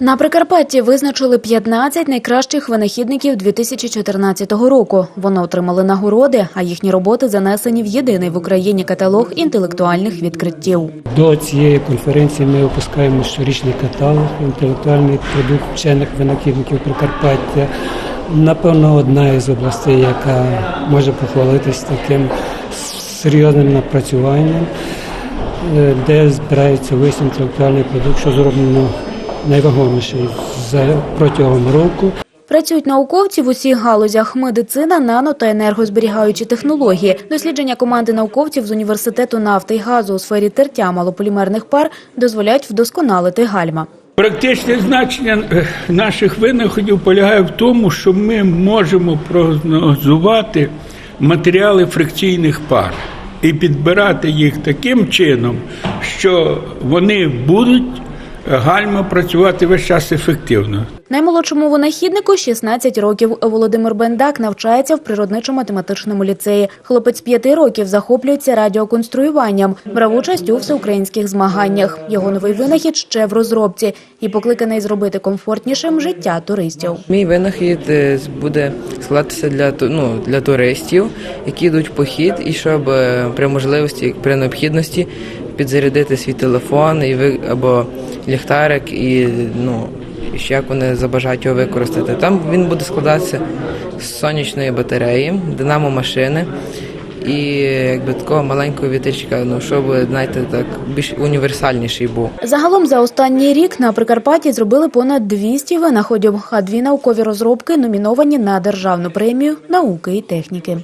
На Прикарпатті визначили 15 найкращих винахідників 2014 року. Вони отримали нагороди, а їхні роботи занесені в єдиний в Україні каталог інтелектуальних відкриттів. До цієї конференції ми випускаємо щорічний каталог інтелектуальний продукт вчених винахідників Прикарпаття. Напевно, одна із областей, яка може похвалитись таким серйозним напрацюванням, е, де збирається весь інтелектуальний продукт, що зроблено найвагоміший за протягом року. Працюють науковці в усіх галузях медицина, нано та енергозберігаючі технології. Дослідження команди науковців з університету нафти і газу у сфері тертя малополімерних пар дозволяють вдосконалити гальма. Практичне значення е, наших винаходів полягає в тому, що ми можемо прогнозувати матеріали фрикційних пар і підбирати їх таким чином, що вони будуть гальма працювати весь час ефективно. Наймолодшому винахіднику 16 років. Володимир Бендак навчається в природничо-математичному ліцеї. Хлопець п'яти років захоплюється радіоконструюванням, брав участь у всеукраїнських змаганнях. Його новий винахід ще в розробці і покликаний зробити комфортнішим життя туристів. Мій винахід е, буде складатися для ну, для туристів, які йдуть в похід, і щоб е, при можливості, при необхідності підзарядити свій телефон і ви або ліхтарик, і ну ще як вони забажають його використати. Там він буде складатися з сонячної батареї, динамо машини. І якби такого маленького вітичка, ну щоб знаєте, так більш універсальніший був. Загалом за останній рік на Прикарпатті зробили понад 200 винаходів, а дві наукові розробки номіновані на державну премію науки і техніки.